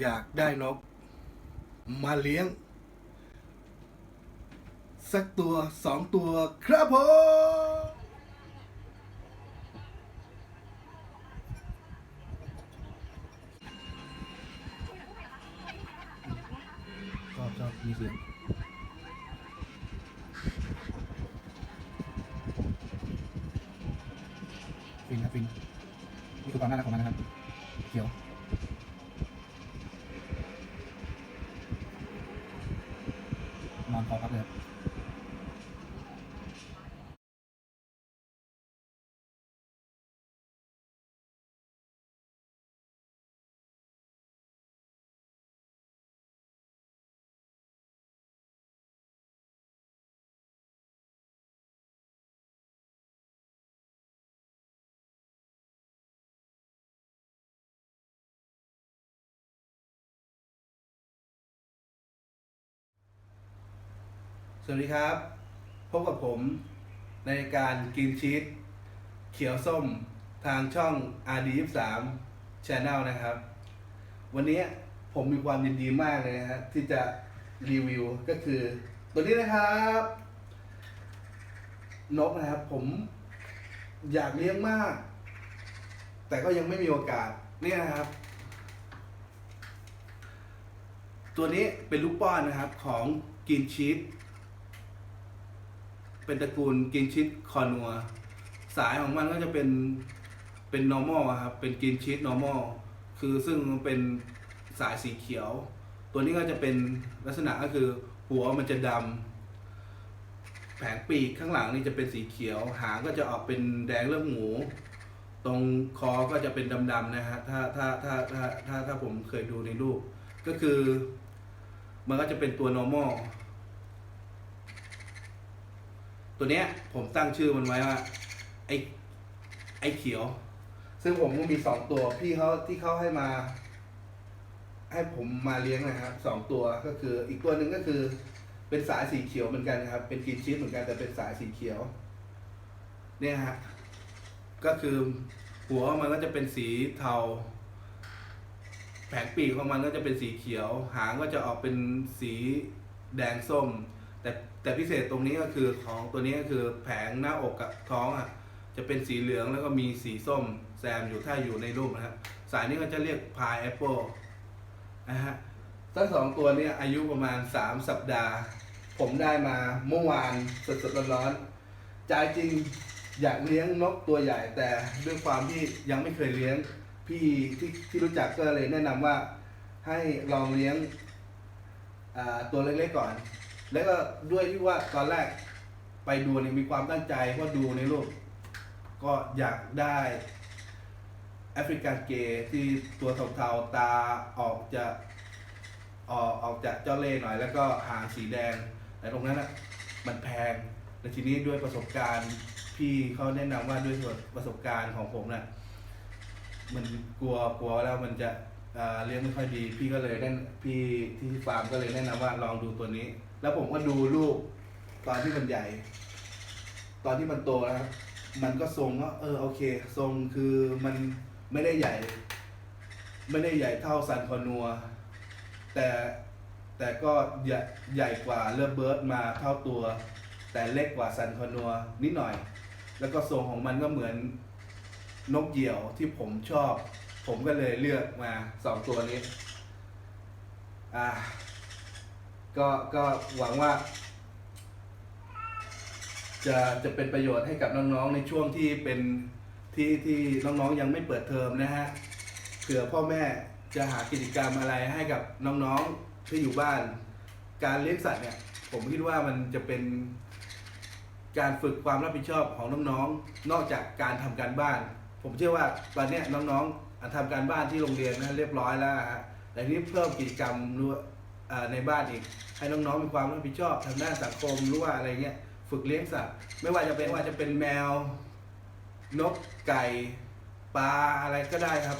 อยากได้นก มาเลี้ยง สักตัวสองตัวครับผมชอบชอบมีเสียงฟินครับฟินนี่คือความน่ารักของมันนะครับ เขียว สวัสดีครับ พบกับผมในการกินชีสเขียวส้มทางช่อง RD23 Channel นะครับ วันนี้ผมมีความยินดีมากเลยนะฮะที่จะรีวิวก็คือ ตัวนี้นะครับ นกนะครับ ผมอยากเลี้ยงมาก แต่ก็ยังไม่มีโอกาสเนี่ยนะครับ ตัวนี้เป็นลูกป้อนนะครับของกินชีส เป็นตระกูลกินชิดคอนัว สายของมันก็จะเป็นเป็น normal อะครับเป็นกินชิด normal คือซึ่งมันเป็นสายสีเขียว ตัวนี้ก็จะเป็นลักษณะก็คือหัวมันจะดำแผงปีกข้างหลังนี่จะเป็นสีเขียว หางก็จะออกเป็นแดงเลือดหมู ตรงคอก็จะเป็นดำๆนะฮะถ้าถ้าถ้าถ้าถ้าถ้าผมเคยดูในรูปก็คือ มันก็จะเป็นตัว normal ตัวเนี้ยผมตั้งชื่อมันไว้ว่าไอ้ไอ้เขียว ซึ่งผมก็มีสองตัวพี่เขาที่เขาให้มา ให้ผมมาเลี้ยงนะครับสองตัวก็คืออีกตัวหนึ่งก็คือ เป็นสายสีเขียวเหมือนกันครับ เป็นกินชีสเหมือนกันแต่เป็นสายสีเขียว เนี่ยฮะก็คือหัวมันก็จะเป็นสีเทา แผงปีกของมันก็จะเป็นสีเขียว หางก็จะออกเป็นสีแดงส้ม แต่แต่พิเศษตรงนี้ก็คือของตัวนี้ก็คือแผงหน้าอกกับท้องอะจะเป็นสีเหลืองแล้วก็มีสีส้มแซมอยู่ถ้าอยู่ในรูปนะครับสายนี้ก็จะเรียกพายแอปเปิลนะฮะทั้งสองตัวเนี้อายุประมาณ 3 สัปดาห์ ผมได้มาเมื่อวานสดๆร้อนๆใจจริงอยากเลี้ยงนกตัวใหญ่ แต่ด้วยความที่ยังไม่เคยเลี้ยงพี่ที่ที่รู้จักก็เลยแนะนำว่าให้ลองเลี้ยงตัวเล็กๆก่อน แล้วก็ด้วยที่ว่าตอนแรกไปดูเนี่ยมีความตั้งใจว่าดูในรูปก็อยากได้แอฟริกันเกย์ที่ตัวเทาๆตาออกจะออกออกจากเจ้าเล่หน่อย แล้วก็หางสีแดง แต่ตรงนั้นอะมันแพงและทีนี้ด้วยประสบการณ์พี่เขาแนะนำว่าด้วยประสบการณ์ของผมน่ะมันกลัวกลัวแล้วมันจะเอ่อเลี้ยงไม่ค่อยดี พี่ก็เลยแนะพี่ที่ฟาร์มก็เลยแนะนำว่าลองดูตัวนี้ แล้วผมก็ดูลูกตอนที่มันใหญ่ ตอนที่มันโตนะครับมันก็ทรงว่าเออโอเค ทรงคือมันไม่ได้ใหญ่ ไม่ได้ใหญ่เท่าซันคอนัว แต่แต่ก็ใหญ่ใหญ่กว่าเลเบิร์ดมาเท่าตัว แต่เล็กกว่าซันคอนัวนิดหน่อย แล้วก็ทรงของมันก็เหมือนนกเหยี่ยวที่ผมชอบ ผมก็เลยเลือกมาสองตัวนี้ อ่า ก็ก็หวังว่า จะจะเป็นประโยชน์ให้กับน้องๆ ในช่วงที่เป็นที่ที่น้องๆยังไม่เปิดเทอมนะฮะเผื่อพ่อแม่จะหากิจกรรมอะไรให้กับน้องๆที่อยู่บ้าน การเลี้ยงสัตว์เนี่ย ผมคิดว่ามันจะเป็นการฝึกความรับผิดชอบของน้องๆ นอกจากการทำการบ้าน ผมเชื่อว่าตอนนี้น้องๆอะทำการบ้านที่โรงเรียนนะเรียบร้อยแล้วฮะแต่ทีนี้เพิ่มกิจกรรมรู้อ่า ในบ้านอีก ให้น้องๆมีความรับผิดชอบทางด้านสังคมหรู้ว่าอะไรเงี้ยฝึกเลี้ยงสัตว์ ไม่ว่าจะเป็นว่าจะเป็นแมว นกไก่ปลาอะไรก็ได้ครับ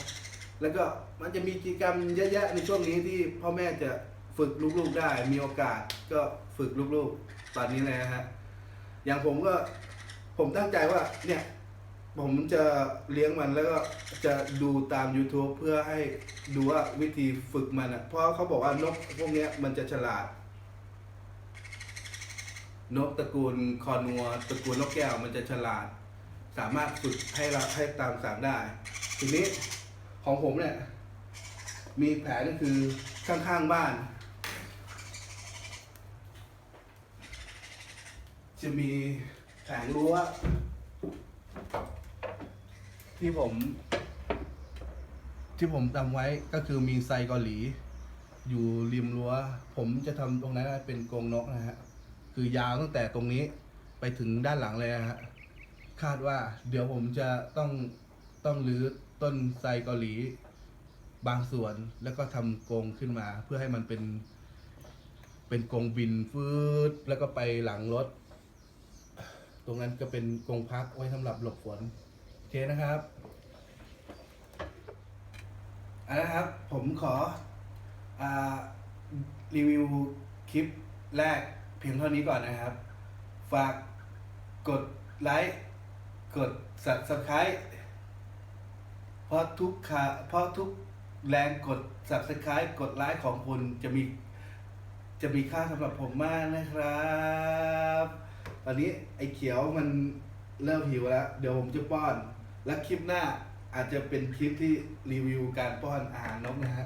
แล้วก็มันจะมีกิจกรรมเยอะแยะในช่วงนี้ที่พ่อแม่จะฝึกลูกๆได้ มีโอกาสก็ฝึกลูกๆตอนนี้เลยนะฮะอย่างผมก็ผมตั้งใจว่าเนี่ย ผมจะเลี้ยงมันแล้วก็จะดูตาม YouTube เพื่อให้ดูว่าวิธีฝึกมันอะ เพราะเขาบอกว่านกพวกเนี้ยมันจะฉลาด นกตระกูลคอนัวตระกูลนกแก้วมันจะฉลาด สามารถฝึกให้เราให้ตามสั่งได้ ทีนี้ของผมเนี่ย มีแผนก็คือข้างๆบ้าน จะมีแผงรั้ว ที่ผม ที่ผมทำไว้ก็คือมีไซเกาหลี อยู่ริมรั้ว ผมจะทำตรงนั้นเป็นกรงนกนะฮะ คือยาวตั้งแต่ตรงนี้ไปถึงด้านหลังเลยนะฮะ คาดว่า เดี๋ยวผมจะต้องต้องรื้อต้นไทรเกาหลี บางส่วนแล้วก็ทำกรงขึ้นมา เพื่อให้มันเป็น เป็นกรงบินฟืดแล้วก็ไปหลังรถ ตรงนั้นก็เป็นกรงพักไว้สำหรับหลบฝน เคนะครับเอาละครับ ผมขออรีวิวคลิปแรกเพียงเท่านี้ก่อนนะครับ ฝากกดไลค์กด subscribe เพราะทุกคาเพราะทุกแรงกด subscribe กดไลค์ของคุณจะมีจะมีค่าสำหรับผมมากนะครับ ตอนนี้ไอ้เขียวมันเริ่มหิวแล้ว เดี๋ยวผมจะป้อน และคลิปหน้าอาจจะเป็นคลิปที่รีวิวการป้อนอาหารนกนะฮะ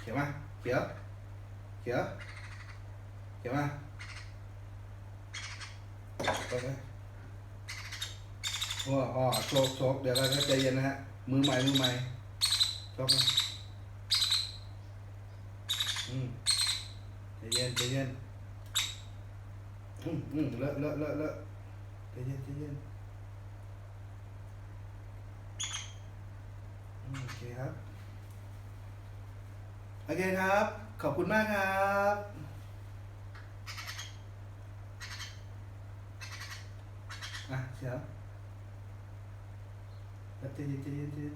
เขียวมาเขียวเขียวเขียวมาไปไหมโอ้โอ้โชกโชกเดี๋ยวเราจะใจเย็นนะฮะ มือใหม่ มือใหม่โชกมาอืมใจเย็นใจเย็น อืมอืมเลอะเลอะเลอะเลอะใจเย็นใจเย็นอืมโอเคครับโอเคครับ ขอบคุณมากครับอะเชียวแล้วใจเย็นใจเย็นใจเย็น